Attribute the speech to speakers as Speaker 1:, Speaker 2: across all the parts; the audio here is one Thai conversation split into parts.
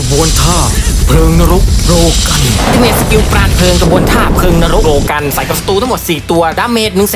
Speaker 1: ระบวนท่า เพลิงนรกโรกัน
Speaker 2: ที่เมสกิลปราณเพลิงกระบวนท่าเพลิงนรกโรกันใส่กับศัตรูทั้งหมด 4 ตัวดาเมจ1 5 7 0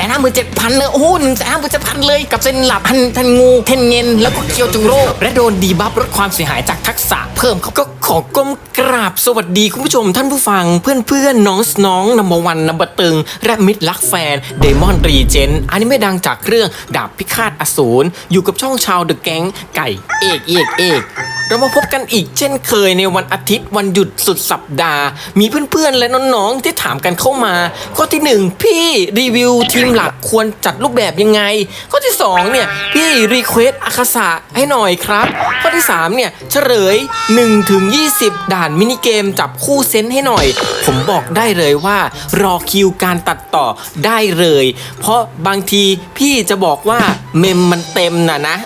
Speaker 2: 0 0เลยโอ้โห1 5 7 0 0 0 เลยกับเซนหลับพันทันงูเทนเงินแล้วก็เคียวจุงโรและโดนดีบัฟลดความเสียหายจากทักษะเพิ่มเขาก็ขอก้มกราบสวัสดีคุณผู้ชมท่านผู้ฟังเพื่อนเพื่อนๆน้องน้องนัมเบอร์วันนัมเบอร์ตึง และมิตรลักแฟนเดมอนรีเจนอันนี้ไม่ดังจากเรื่องดาบพิฆาตอสูรอยู่กับช่องชาวเดอะแก๊งไก่เอกเอกเอกเรามาพบกันอีกเช่นเคยในวันอาทิตย์วันหยุดสุดสัปดาห์ มีเพื่อนๆ และน้องๆ ที่ถามกันเข้ามา ข้อที่ 1 พี่รีวิวทีมหลักควรจัดรูปแบบยังไง ข้อที่ 2 เนี่ย พี่รีเควสอาคาสะให้หน่อยครับ ข้อที่ 3 เนี่ย เฉลย1ถึง20 ด่านมินิเกมจับคู่เซนให้หน่อย ผมบอกได้เลยว่ารอคิวการตัดต่อได้เลย เพราะบางทีพี่จะบอกว่าเมมมันเต็มนะนะ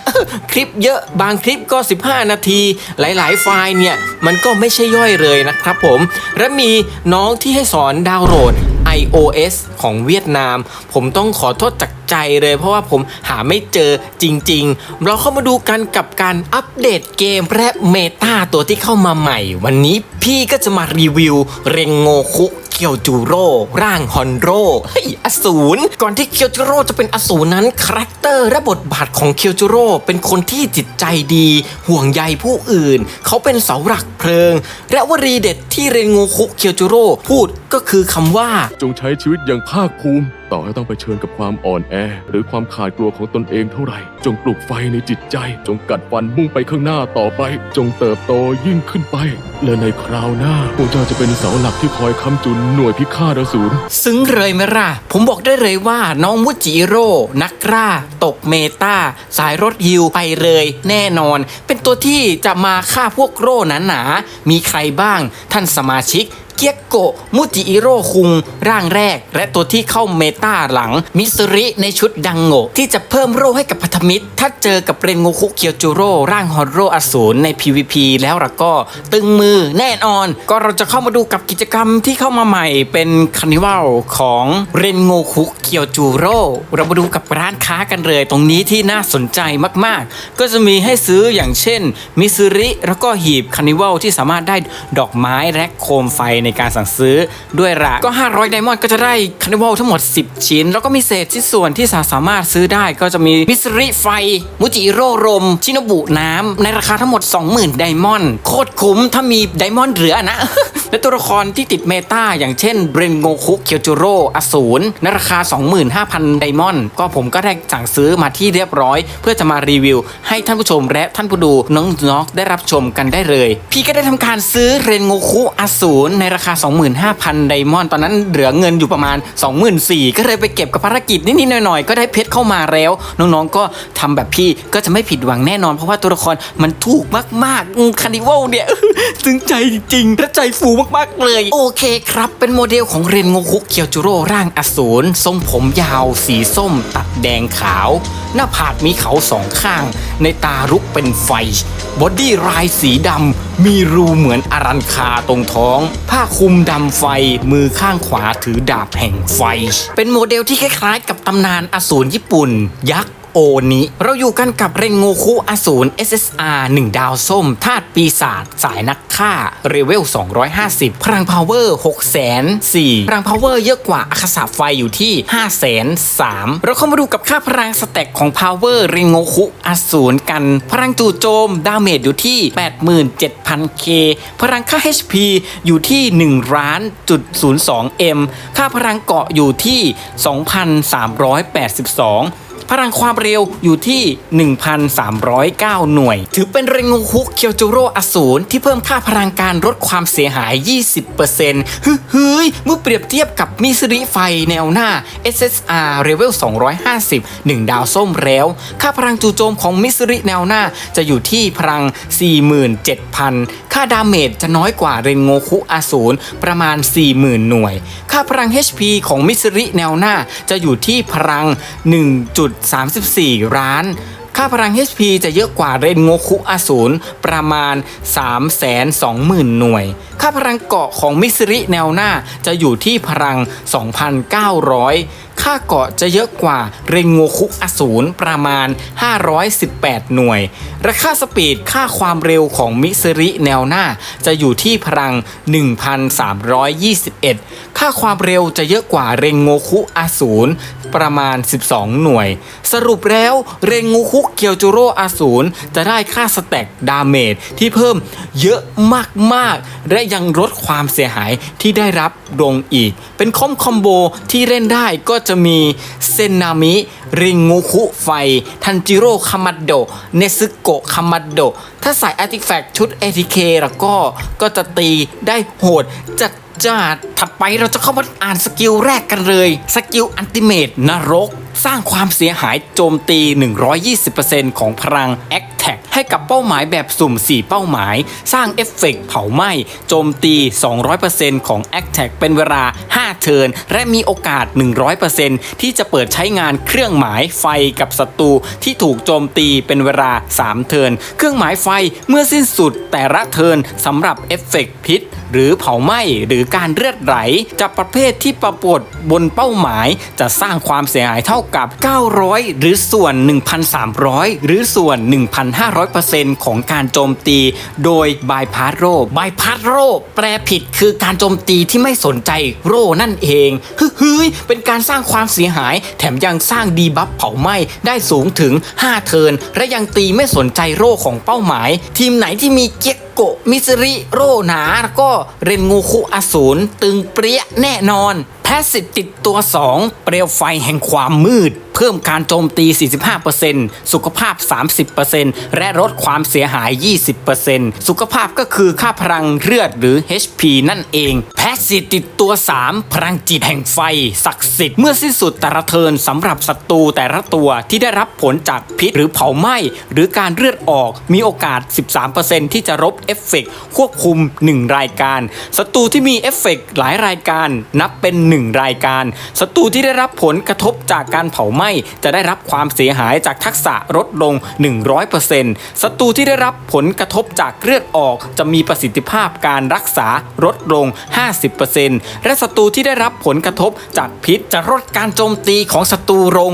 Speaker 2: คลิปเยอะบางคลิปก็ 15 นาทีหลาย ๆ ไฟล์เนี่ยมันก็ไม่ใช่ย่อยเลยนะครับผมและมีน้องที่ให้สอนดาวน์โหลด iOS ของเวียดนาม ผมต้องขอโทษจากใจเลยเพราะว่าผมหาไม่เจอจริง ๆ เราเข้ามาดูกันกับการอัปเดตเกมและเมตาตัวที่เข้ามาใหม่ วันนี้พี่ก็จะมารีวิวเรงโงคุ คียวจูโร่ร่างฮอนโร่เฮ้ยอสูรก่อนที่เคียวจูโร่จะเป็นอสูรนั้นคาแรคเตอร์และบทบาทของเคียวจูโร่เป็นคนที่จิตใจดี ห่วงใยผู้อื่น เขาเป็นเสาหลักเพลิง และวรีเด็ดที่เรนโงคุเคียวจูโร่พูดก็คือคำว่า
Speaker 3: จงใช้ชีวิตอย่างภาคภูมิ ต่อให้ต้องไปเชิญกับความอ่อนแอ หรือความขาดกลัวของตนเองเท่าไหร่ จงปลุกไฟในจิตใจ จงกัดฟันมุ่งไปข้างหน้าต่อไป จงเติบโตยิ่งขึ้นไป และในคราวหน้าพวกเจ้าจะเป็นเสาหลักที่คอยค้ำจุนหน่วยพิฆาตอสูร
Speaker 2: ซึ้งเลยไหมล่ะ ผมบอกได้เลยว่าน้องมุจิโร่นักกล้า ตกเมตาสายรถฮิวไปเลย แน่นอน เป็นตัวที่จะมาฆ่าพวกโร่หนาหนามีใครบ้าง ท่านสมาชิก เกียโกะมุจิอิโร่คุง ร่างแรก และตัวที่เข้าเมตาหลัง มิสริในชุดดังโงะที่จะเพิ่มโร่ให้กับพัธมิตร ถ้าเจอกับเรนโงคุเกียวจูโร่ร่างฮอรโรอสูรใน PVP แล้วละก็ ตึงมือแน่นอน ก็เราจะเข้ามาดูกับกิจกรรมที่เข้ามาใหม่เป็นคานิวัลของเรนโงคุเกียวจูโร่เรามาดูกับร้านค้ากันเลย ตรงนี้ที่น่าสนใจมากๆ ก็จะมีให้ซื้ออย่างเช่น มิสริแล้วก็หีบคานิวัลที่สามารถได้ดอกไม้และโคมไฟในการสั่งซื้อด้วยละก็ 500 ไดมอนด์ก็จะได้คานิวัลทั้งหมด 10 ชิ้น แล้วก็มีเศษชิ้นส่วนที่สามารถซื้อได้ก็จะมีมิสริไฟ มุจิโร่รม ชินบุน้ำในราคาทั้งหมด 20,000 ไดมอนด์โคตรคุ้มถ้ามีไดมอนด์เหลือนะและตัวละครที่ติดเมตาอย่างเช่นเบรนโงคุเคียวจูโร่อสูรในราคา 25,000 ไดมอนด์ก็ผมก็ได้สั่งซื้อมาที่เรียบร้อย เพื่อจะมารีวิว ให้ท่านผู้ชมและท่านผู้ดูน้องๆได้รับชมกันได้เลย พี่ก็ได้ทำการซื้อเรนโงคุอสูรในราราคา 25,000 ไดมอนด์ตอนนั้นเหลือเงินอยู่ประมาณ 24,000ก็เลยไปเก็บกับภารกิจนิดๆหน่อยๆ ก็ได้เพชรเข้ามาแล้ว น้องๆก็ทำแบบพี่ก็จะไม่ผิดหวังแน่นอน เพราะว่าตัวละครมันถูกมากๆคานิวัลเนี่ยซึ้งใจจริงๆและใจฟูมากๆเลย โอเคครับ เป็นโมเดลของเรนโงคุเคียวจูโร่ร่างอสูรทรงผมยาว สีส้ม ตัดแดงขาวหน้าผากมีเขาสองข้าง ในตาลุกเป็นไฟ บอดี้ลายสีดำ มีรูเหมือนอารันคาตรงท้อง ผ้าคลุมดำไฟ มือข้างขวาถือดาบแห่งไฟ เป็นโมเดลที่คล้ายๆ กับตำนานอสูรญี่ปุ่น ยักษ์ นี้เราอยู่กันกับเรนโงคุอสูร SSR 1 ดาวส้มธาตุปีศาจสายนักฆ่าเรเวล 250 พลังพาวเวอร์6 0 0 0 พลังพาวเวอร์เยอะกว่าอาคาสาไฟอยู่ที่5 0 0 0 0เราเข้ามาดูกับค่าพลังสแต็กของพาวเวอร์เรนโงคุอสูรกัน พลังจู่โจมดาเมจอยู่ที่ 87,000K พลังค่า HP อยู่ที่1ล้านจุด02 M ค่าพลังเกาะอยู่ที่ 2,382 พลังความเร็วอยู่ที่ 1,309 หน่วย ถือเป็นเรงงคุกเคียวจูโร่อสูรที่เพิ่มค่าพลังการลดความเสียหาย 20%ฮึเฮ้ยเมื่อเปรียบเทียบกับมิสริไฟแนวหน้า SSR Level 250 1 ดาวส้มแล้ว ค่าพลังจู่โจมของมิสริแนวหน้าจะอยู่ที่พลัง 47,000 ค่าดาเมจจะน้อยกว่าเรนโงคุอสูรประมาณ 40,000 หน่วย ค่าพลัง HP ของมิสริแนวหน้าจะอยู่ที่พลัง34 ร้าน ค่าพลัง HP จะเยอะกว่าเรนโงคุอสูรประมาณ 320,000 หน่วย ค่าพลังเกาะของมิสริแนวหน้าจะอยู่ที่พลัง 2,900 ค่าเกาะจะเยอะกว่าเรนโงคุอสูรประมาณ 518 หน่วย และค่าสปีดค่าความเร็วของมิสริแนวหน้า จะอยู่ที่พลัง 1,321 ค่าความเร็วจะเยอะกว่าเรนโงคุอสูรประมาณ 12 หน่วย สรุปแล้วเรนโงคุเกียวจูโร่อสูรจะได้ค่าสแต็กดาเมจที่เพิ่มเยอะมากๆ และยังลดความเสียหายที่ได้รับลงอีก เป็นคอมคอมโบที่เล่นได้ก็จะมีเซนนามิ ริงงูคุไฟ ทันจิโร่คามาโด เนซึโกะคามาโด ถ้าใส่อาร์ติแฟกต์ชุด ATK แล้วก็ก็จะตีได้โหดจัดจ้าถัดไปเราจะเข้ามาอ่านสกิลแรกกันเลย สกิลอันติเมตนรก สร้างความเสียหายโจมตี 120%ของพลังแอคแท็ก กับเป้าหมายแบบสุ่ม 4 เป้าหมาย สร้างเอฟเฟกต์เผาไหม้ โจมตี 200%ของแอคแท็กเป็นเวลา 5 เทิร์น และมีโอกาส 100%ที่จะเปิดใช้งานเครื่องหมายไฟกับศัตรูที่ถูกโจมตีเป็นเวลา 3 เทิร์น เครื่องหมายไฟเมื่อสิ้นสุดแต่ละเทิร์นสำหรับเอฟเฟกต์พิษ หรือเผาไหม้หรือการเลือดไหลจากประเภทที่ปรากฏบนเป้าหมาย จะสร้างความเสียหายเท่ากับ 900 หรือส่วน 1,300 หรือส่วน 1,500ของการโจมตี โดยบายพาสโรบายพาสโรแปลผิดคือการโจมตีที่ไม่สนใจโร่นั่นเองฮึเฮ้ยเป็นการสร้างความเสียหาย แถมยังสร้างดีบัฟเผาไหม้ได้สูงถึง 5 เทิร์นและยังตีไม่สนใจโร่ของเป้าหมาย ทีมไหนที่มีเกียกโกมิสริโรหนาแล้วก็เรนงูคุอสูรตึงเปรี้ยแน่นอน แพสสิติดตัว 2 เปลวไฟแห่งความมืด เพิ่มการโจมตี 45%สุขภาพ 30%และลดความเสียหาย 20%สุขภาพก็คือค่าพลังเลือดหรือ HP นั่นเองแสิติดตัว 3 พลังจิตแห่งไฟ ศักดิ์สิทธิ์เมื่อสิ้นสุดแต่ละเทินสำหรับศัตรูแต่ละตัวที่ได้รับผลจากพิษหรือเผาไหม้ หรือการเลือดออกมีโอกาส 13%ที่จะลบเอฟเฟกต์ควบคุม 1 รายการศัตรูที่มีเอฟเฟกต์หลายรายการนับเป็น 1 รายการศัตรูที่ได้รับผลกระทบจากการเผาไหม้จะได้รับความเสียหายจากทักษะลดลง 100%ศัตรูที่ได้รับผลกระทบจากเลือดออกจะมีประสิทธิภาพการรักษาลดลง 50%และศัตรูที่ได้รับผลกระทบจากพิษจะลดการโจมตีของศัตรูลง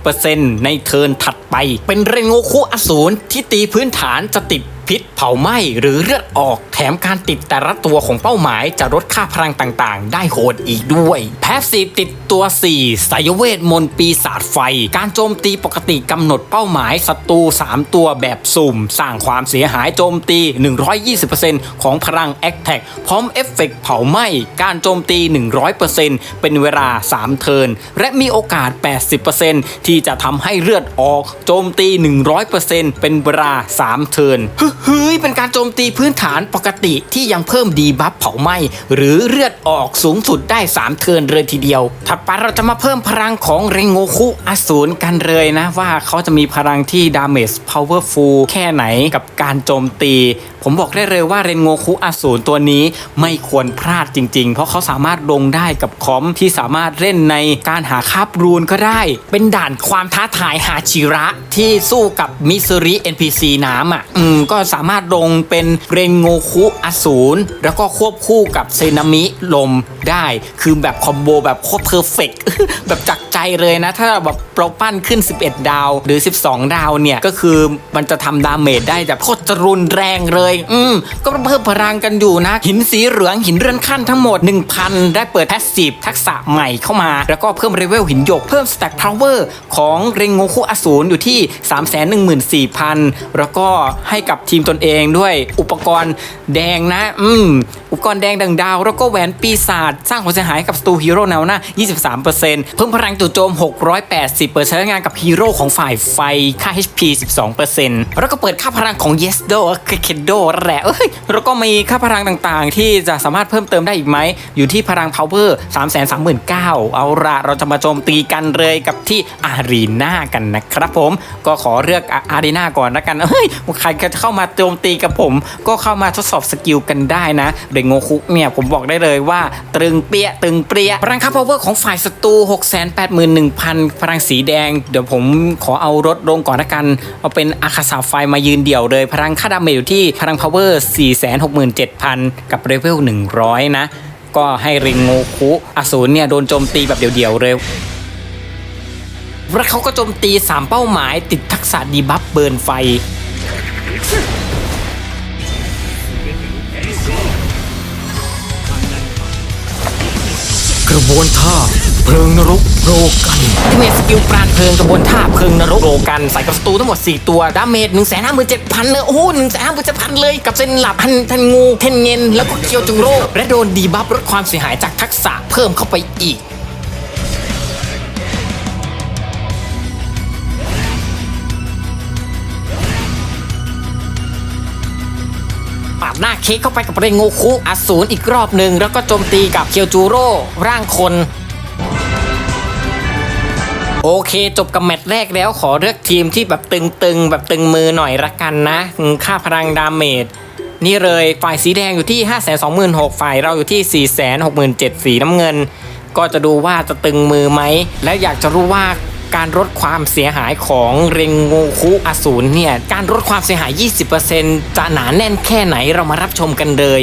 Speaker 2: 20%ในเทิร์นถัดไป เป็นเรนโงคุอสูรที่ตีพื้นฐานจะติดพิษเผาไหม้หรือเลือดออก แถมการติดแต่ละตัวของเป้าหมายจะลดค่าพลังต่างๆ ได้โหดอีกด้วย แพสซีฟติดตัว 4 สายเวทมนต์ปีศาจไฟ การโจมตีปกติกำหนดเป้าหมายศัตรู 3 ตัวแบบสุ่ม สร้างความเสียหายโจมตี 120%ของพลังแอคแท็กพร้อมเอฟเฟกต์เผาไหม้ การโจมตี 100%เป็นเวลา 3 เทิร์นและมีโอกาส 80%ที่จะทำให้เลือดออก โจมตี 100%เป็นเวลา 3 เทิร์นเฮ้ยเป็นการโจมตีพื้นฐานปกติที่ยังเพิ่มดีบัฟเผาไหม้หรือเลือดออกสูงสุดได้ 3 เทิร์นเลยทีเดียว ถัดไปเราจะมาเพิ่มพลังของเรงโงคุอสูรกันเลยนะว่าเขาจะมีพลังที่ดาเมจ powerful แค่ไหนกับการโจมตี ผมบอกได้เลยว่าเรนโงคุอสูรตัวนี้ไม่ควรพลาดจริง ๆ เพราะเขาสามารถลงได้กับคอมที่สามารถเล่นในการหาคาบรูนก็ได้ เป็นด่านความท้าทายหาชิระที่สู้กับมิสริ NPC น้ำอะ อืมก็สามารถลงเป็นเรนโงคุอสูรแล้วก็ควบคู่กับเซนามิลมได้ คือแบบคอมโบแบบโคตรเพอร์เฟกแบบจัก เลยนะ ถ้าแบบโปรปั้นขึ้น 11 ดาว หรือ 12 ดาวเนี่ย ก็คือมันจะทำดาเมจได้แบบโคตรจะรุนแรงเลย อืม ก็เพิ่มพลังกันอยู่นะ หินสีเหลืองหินเรือนขั้นทั้งหมด 1,000 ได้เปิดแพสซีฟทักษะใหม่เข้ามา แล้วก็เพิ่มเลเวลหินหยก เพิ่มสแต็กพาวเวอร์ของเรงโงคุอสูรอยู่ที่ 314,000 แล้วก็ให้กับทีมตนเองด้วยอุปกรณ์แดงนะ อืม อุปกรณ์แดงดังดาว แล้วก็แหวนปีศาจสร้างความเสียหายกับสตูฮีโร่แนวหน้า 23%เพิ่มพลังจู่โจม 680 เปิดใช้งานกับฮีโร่ของฝ่ายไฟ ค่า HP 12%แล้วก็เปิดค่าพลังของ Yesdo คือเคโดแหละเอ้ยแล้วก็มีค่าพลังต่างๆ ที่จะสามารถเพิ่มเติมได้อีกไหม อยู่ที่พลัง Power 339,000เอาละเราจะมาโจมตีกันเลยกับที่อารีนากันนะครับผม ก็ขอเลือกอารีนาก่อนละกัน เฮ้ย ใครจะเข้ามาโจมตีกับผม ก็เข้ามาทดสอบสกิลกันได้นะเดงโงคุเนี่ยผมบอกได้เลยว่า ตรึงเปี้ย ตึงเปรี้ยพลังค่า power ของฝ่ายศัตรู71,000 พลังสีแดง เดี๋ยวผมขอเอารถลงก่อนละกัน เอาเป็นอาคาสาไฟมายืนเดี่ยวเลย พลังค่าดาเมจอยู่ที่พลังพาวเวอร์467,000 กับเลเวล100 นะ ก็ให้ริงโงคุอสูรเนี่ยโดนโจมตีแบบเดี่ยวๆเลยแล้วเขาก็โจมตี 3 เป้าหมายติดทักษะดีบัฟเบิร์นไฟ
Speaker 1: กระบวนท่า เพลิงนรกโรกัน
Speaker 2: ที่เมสกิลปราณเพลิงกระบวนท่าเพลิงนรกโรกันใส่กับศัตรูทั้งหมด 4 ตัวดาเมจ1 5 7 0 0 0เลยโอ้โห1 5 7 0 0 0 เลยกับเซนหลับพันทันงูเทนเงินแล้วก็เคียวจุงโรและโดนดีบัฟลดความเสียหายจากทักษะเพิ่มเข้าไปอีกปาดหน้าเค้กเข้าไปกับเรงโงคุอสูรอีกรอบหนึ่งแล้วก็โจมตีกับเคียวจูโร่ร่างคน โอเคจบกับแมตช์แรกแล้วขอเลือกทีมที่แบบตึงๆ แบบตึงมือหน่อยละกันนะ ค่าพลังดาเมจนี่เลยฝ่ายสีแดงอยู่ที่ 5 2 6 0 0 0ฝ่ายเราอยู่ที่ 4 6 7 0 0 0สีน้ำเงิน ก็จะดูว่าจะตึงมือไหม แล้วอยากจะรู้ว่าการลดความเสียหายของเรงโงคุอสูรเนี่ย การลดความเสียหาย 20%จะหนาแน่นแค่ไหนเรามารับชมกันเลย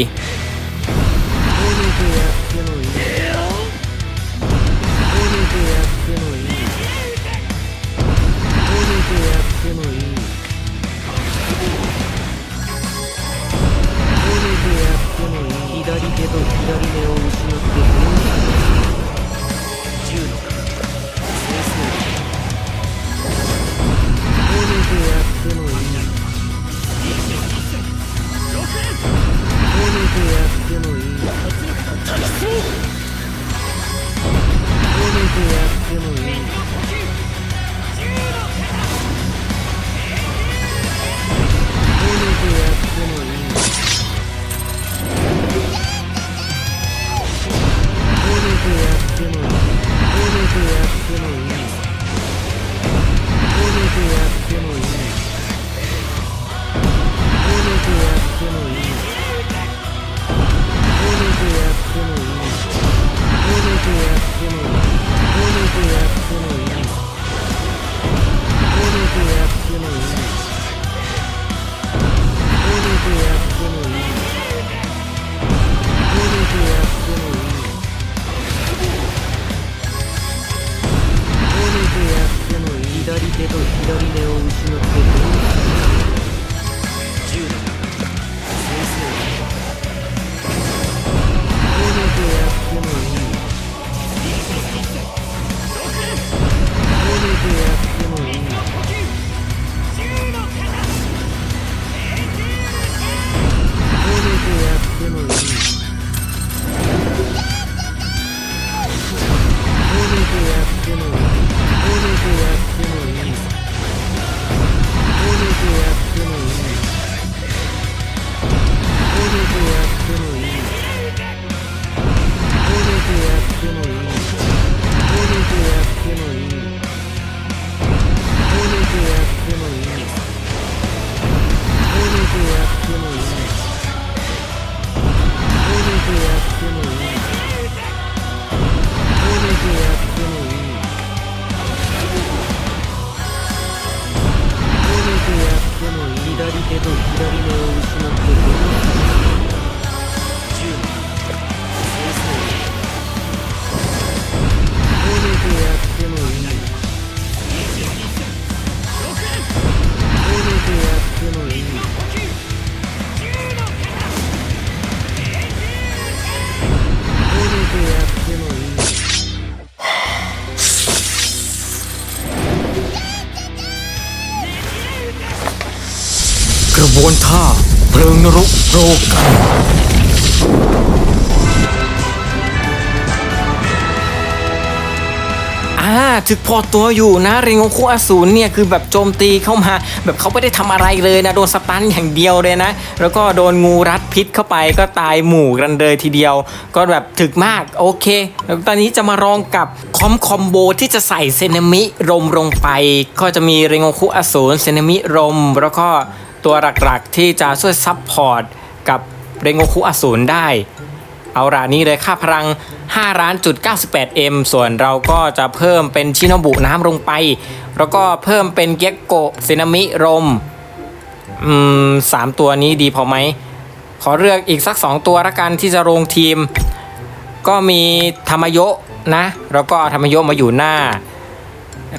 Speaker 1: ってもいい褒めてやってもいい褒めてやっ
Speaker 2: てもいい褒めてやってもいい褒めてやってもいい褒めてやってもいい褒めてやってもいい褒めてやってもいい褒めてやってもいい褒めてやってもいいやってもいい手と左目を失ってい ถึกพอตัวอยู่นะเรงโงคุอสูรเนี่ยคือแบบโจมตีเข้ามา แบบเขาไม่ได้ทำอะไรเลยนะโดนสตันอย่างเดียวเลยนะ แล้วก็โดนงูรัดพิษเข้าไปก็ตายหมู่กันเลยทีเดียว ก็แบบถึกมากโอเค แล้วตอนนี้จะมาลองกับคอมคอมโบที่จะใส่เซนามิรมลงไป ก็จะมีเรงโงคุอสูรเซนามิรม แล้วก็ตัวหลักๆที่จะช่วยซับพอร์ตกับเรงโงคุอสูรได้ เอเอาละนี่เลยค่าพลัง5ล้านจุด 98 M ส่วนเราก็จะเพิ่มเป็นชิโนบุน้ำลงไป แล้วก็เพิ่มเป็นเก็กโกะซึนามิลมอืมสามตัวนี้ดีพอไหม ขอเลือกอีกสักสองตัวละกันที่จะลงทีม ก็มีธรรมโยนะ แล้วก็ธรรมโยมาอยู่หน้า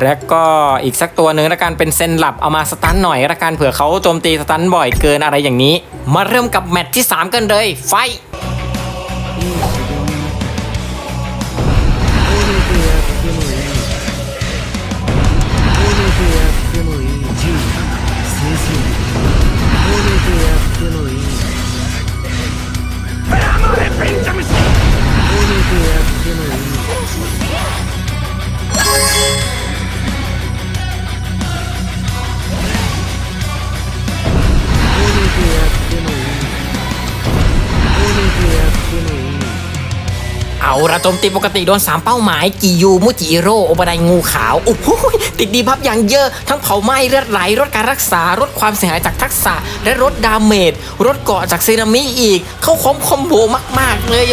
Speaker 2: แล้วก็อีกสักตัวหนึ่งละกันเป็นเซนหลับเอามาสตันหน่อยละกันเผื่อเขาโจมตีสตันบ่อยเกินอะไรอย่างนี้ มาเริ่มกับแมตช์ที่ 3 กันเลยไฟ เระโจมตีปกติโดน 3 เป้าหมายกิยูมุจิโร่โอบะไดงูขาวโอ้โหติดดีบัฟอย่างเยอะ ทั้งเผาไหม้เลือดไหลลดการรักษาลดความเสียหายจากทักษะ และลดดาเมจลดเกาะจากซีนามิอีก เข้าคอมคอมโบมาก ๆ เลย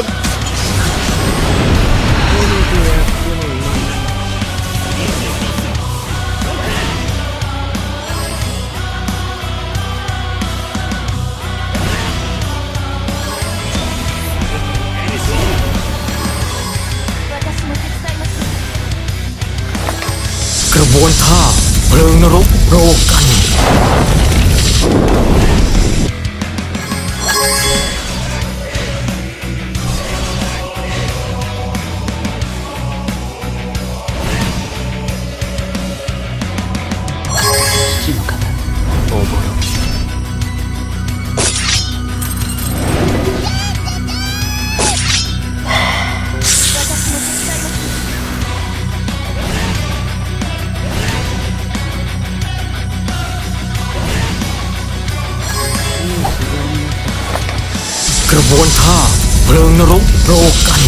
Speaker 1: วนท่าเพลิงนรกโรกัน เพลิงนรกโรกัน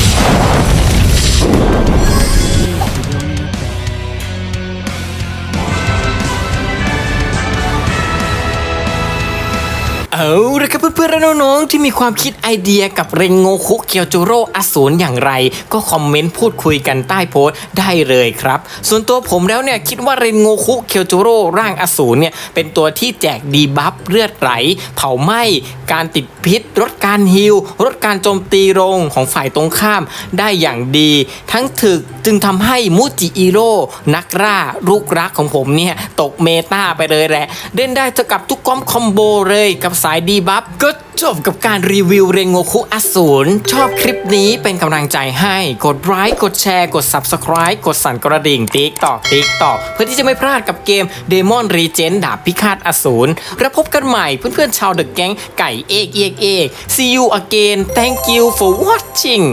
Speaker 2: เอาละครับเพื่อนๆและน้องๆที่มีความคิดไอเดียกับเรงโงคุเกียวจูโร่อสูรอย่างไร ก็คอมเมนต์พูดคุยกันใต้โพสต์ได้เลยครับ ส่วนตัวผมแล้วเนี่ยคิดว่าเรงโงคุเกียวจูโร่ร่างอสูรเนี่ยเป็นตัวที่แจกดีบัฟเลือดไหล เผาไหม้การติดพิษลดการฮิลลดการโจมตีลงของฝ่ายตรงข้ามได้อย่างดี ทั้งถึกจึงทำให้มูจิอิโร่นักล่าลูกรักของผมเนี่ยตกเมตาไปเลยแหละเล่นได้เท่ากับทุกคอมคอมโบเลยกับสายดีบัฟก็จบกับการรีวิวเรงโงคุอสูรชอบคลิปนี้เป็นกำลังใจให้ กดไลค์กดแชร์ กด Subscribe กดสั่นกระดิ่งติ๊กตอกติ๊กตอกเพื่อที่จะไม่พลาดกับเกม Demon Regen ดาบพิฆาตอสูรแล้วพบกันใหม่เพื่อนๆชาวเดอะแก๊งไก่เอกเอกเอก See you again Thank you for watching